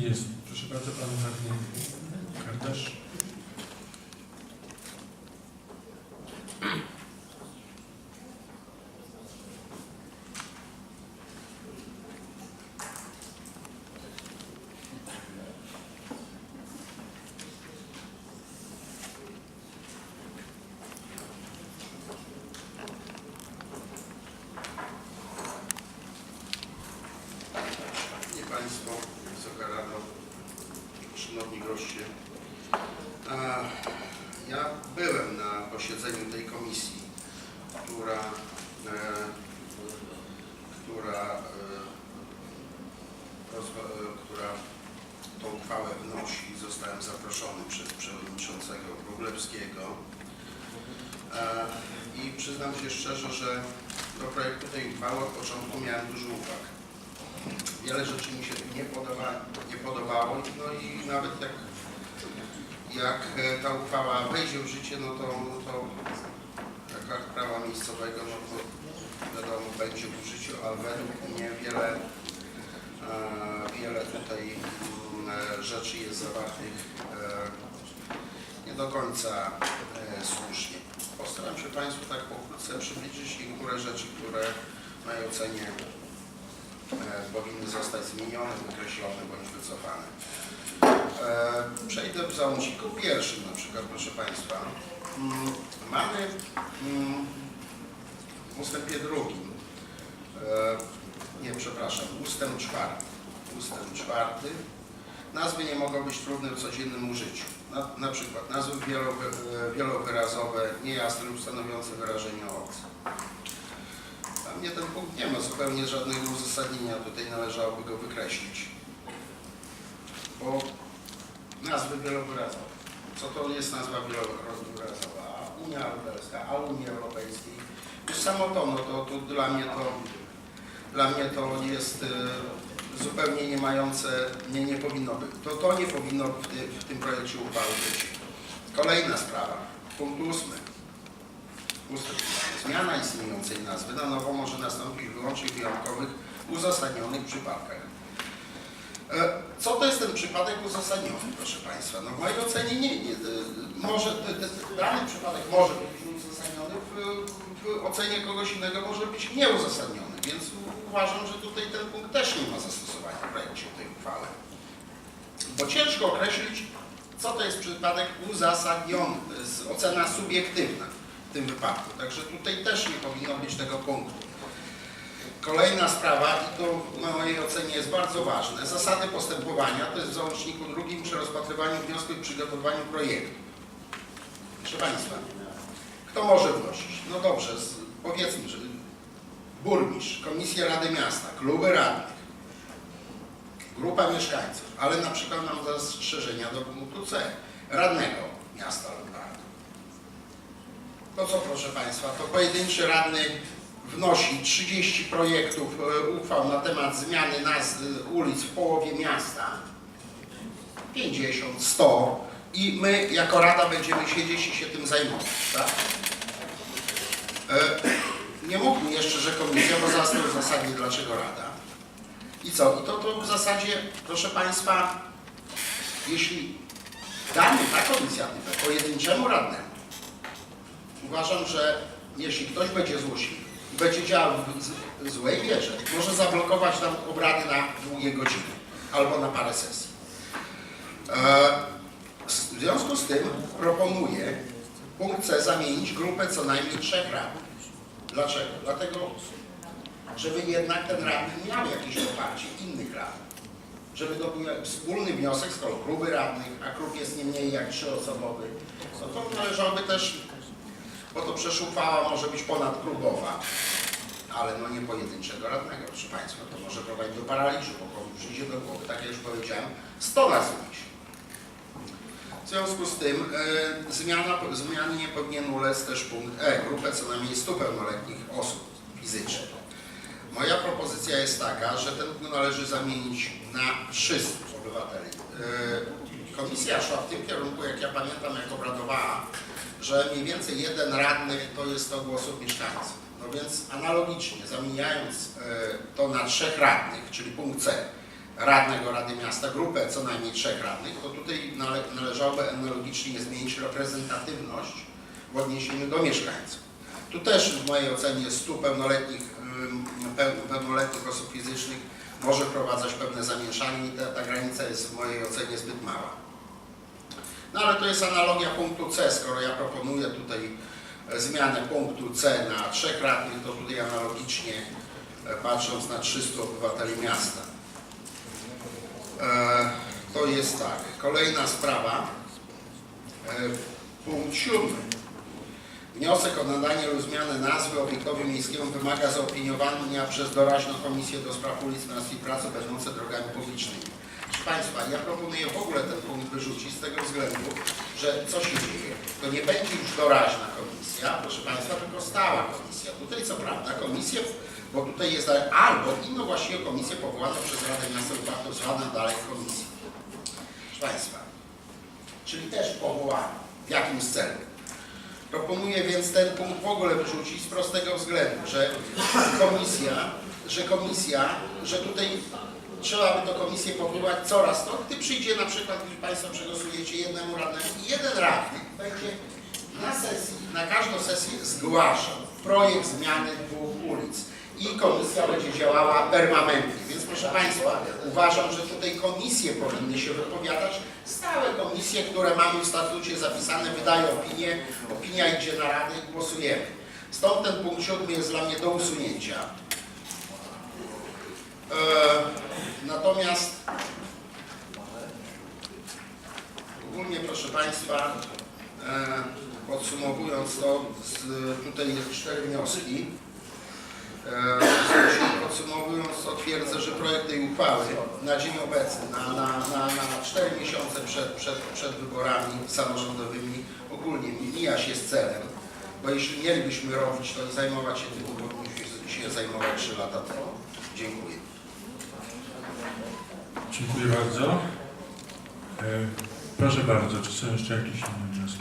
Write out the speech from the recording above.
Jest. Proszę bardzo, pan radny Kardasz. Zostałem zaproszony przez przewodniczącego Wróblewskiego. E, I przyznam się szczerze, że do projektu tej uchwały od początku miałem dużo uwag wiele rzeczy mi się nie, podoba, nie podobało, no i nawet jak, jak e, ta uchwała wejdzie w życie, no to, no to jak akt prawa miejscowego, no to wiadomo, będzie w życiu, ale według mnie wiele, e, wiele tutaj rzeczy jest zawartych e, nie do końca e, słusznie. Postaram się Państwu tak pokrótce przybliżyć niektóre rzeczy, które w mojej ocenie e, powinny zostać zmienione, wykreślone bądź wycofane. E, Przejdę w załączniku pierwszym na przykład, proszę Państwa. Mm, Mamy mm, w ustępie drugim, e, nie przepraszam, ustęp czwarty. Ustęp czwarty. Nazwy nie mogą być trudne w codziennym użyciu. Na, na przykład nazwy wielowy- e, wielowyrazowe, niejasne lub stanowiące wyrażenie obce. Dla mnie ten punkt nie ma zupełnie żadnego uzasadnienia, tutaj należałoby go wykreślić. Bo nazwy wielowyrazowe. Co to jest nazwa wielowyrazowa? A Unia Europejska, a Unii Europejskiej. Już samo to, no to, to dla mnie to dla mnie to jest e, zupełnie nie mające, nie, nie powinno być. To, to nie powinno w, w tym projekcie uchwały być. Kolejna sprawa, punkt ósmy. Zmiana istniejącej nazwy na nowo może nastąpić wyłącznie w wyjątkowych, uzasadnionych przypadkach. E, Co to jest ten przypadek uzasadniony, proszę Państwa? No w mojej ocenie nie, nie e, może, te- dany przypadek może być uzasadniony, w, w ocenie kogoś innego może być nieuzasadniony, więc uważam, że tutaj ten punkt też nie ma zastosowania w projekcie tej uchwały. Bo ciężko określić, co to jest przypadek uzasadniony, to jest ocena subiektywna w tym wypadku. Także tutaj też nie powinno być tego punktu. Kolejna sprawa, i to w mojej ocenie jest bardzo ważne, zasady postępowania, to jest w załączniku drugim przy rozpatrywaniu wniosku i przygotowaniu projektu. Proszę Państwa, kto może wnosić? No dobrze, powiedzmy, że burmistrz, komisja Rady Miasta, kluby radnych, grupa mieszkańców, ale na przykład mam zastrzeżenia do punktu C, radnego miasta lub rady. To co proszę Państwa, to pojedynczy radny wnosi 30 projektów e, uchwał na temat zmiany nazw ulic w połowie miasta, 50, 100 i my jako Rada będziemy siedzieć i się tym zajmować, tak? E, Nie mówmy jeszcze, że komisja, bo zaraz to uzasadnię dlaczego Rada. I co? I to, to w zasadzie, proszę Państwa, jeśli damy taką inicjatywę pojedynczemu radnemu, uważam, że jeśli ktoś będzie złośliwy będzie działał w złej wierze, może zablokować nam obrady na długie godziny albo na parę sesji. E, W związku z tym proponuję punkt C zamienić grupę co najmniej trzech radnych. Dlaczego? Dlatego, żeby jednak ten radny miał jakieś poparcie innych radnych. Żeby to był wspólny wniosek, skoro kluby radnych, a klub jest nie mniej jak trzyosobowy, no to należałoby też bo to przecież może być ponadklubowa, ale no nie pojedynczego radnego, proszę Państwa. To może prowadzić do paraliżu, bo komuś przyjdzie do głowy, tak jak już powiedziałem, 100 nazwisk. W związku z tym e, zmiana, zmiany nie powinien ulec też punkt E, grupę co najmniej 100 pełnoletnich osób fizycznych. Moja propozycja jest taka, że ten punkt należy zamienić na wszystkich obywateli. E, Komisja szła w tym kierunku, jak ja pamiętam, jak obradowała, że mniej więcej jeden radny to jest 100 głosów mieszkańców. No więc analogicznie, zamieniając e, to na trzech radnych, czyli punkt C, radnego Rady Miasta, grupę co najmniej trzech radnych, to tutaj nale, należałoby analogicznie zmienić reprezentatywność w odniesieniu do mieszkańców. Tu też w mojej ocenie 100 pełnoletnich, pełnoletnich osób fizycznych może wprowadzać pewne zamieszanie i ta, ta granica jest w mojej ocenie zbyt mała. No ale to jest analogia punktu C, skoro ja proponuję tutaj e, zmianę punktu C na trzech radnych, to tutaj analogicznie e, patrząc na 300 obywateli miasta. E, To jest tak. Kolejna sprawa. E, Punkt siódmy. Wniosek o nadanie lub zmianę nazwy obiektowi miejskiemu wymaga zaopiniowania przez doraźną Komisję do Spraw Ulic, Miast i Pracy będące drogami publicznymi. Proszę Państwa, ja proponuję w ogóle ten punkt wyrzucić z tego względu, że co się dzieje? To nie będzie już doraźna komisja, proszę Państwa, tylko stała komisja. Tutaj co prawda komisję, bo tutaj jest albo inną właściwie komisję powołaną przez Radę Miasta tak zwaną dalej komisję. Proszę Państwa, czyli też powołana w jakimś celu. Proponuję więc ten punkt w ogóle wyrzucić z prostego względu, że komisja, że komisja, że tutaj trzeba by to komisję powoływać coraz to, gdy przyjdzie na przykład, gdy Państwo przegłosujecie jednemu radnemu i jeden radny będzie na sesji, na każdą sesję zgłaszał projekt zmiany dwóch ulic i komisja będzie działała permanentnie. Więc proszę Państwa, uważam, że tutaj komisje powinny się wypowiadać. Stałe komisje, które mamy w statucie zapisane, wydają opinię, opinia idzie na radę i głosujemy. Stąd ten punkt siódmy jest dla mnie do usunięcia. E, natomiast ogólnie proszę Państwa, e, podsumowując to, z, tutaj jest cztery wnioski. Podsumowując, twierdzę, że projekt tej uchwały na dzień obecny, na, na, na, na 4 miesiące przed, przed, przed wyborami samorządowymi ogólnie mija się z celem, bo jeśli mielibyśmy robić to i zajmować się tym, powinniśmy się zajmować 3 lata temu. Dziękuję. Dziękuję bardzo. E, Proszę bardzo, czy są jeszcze jakieś inne wnioski?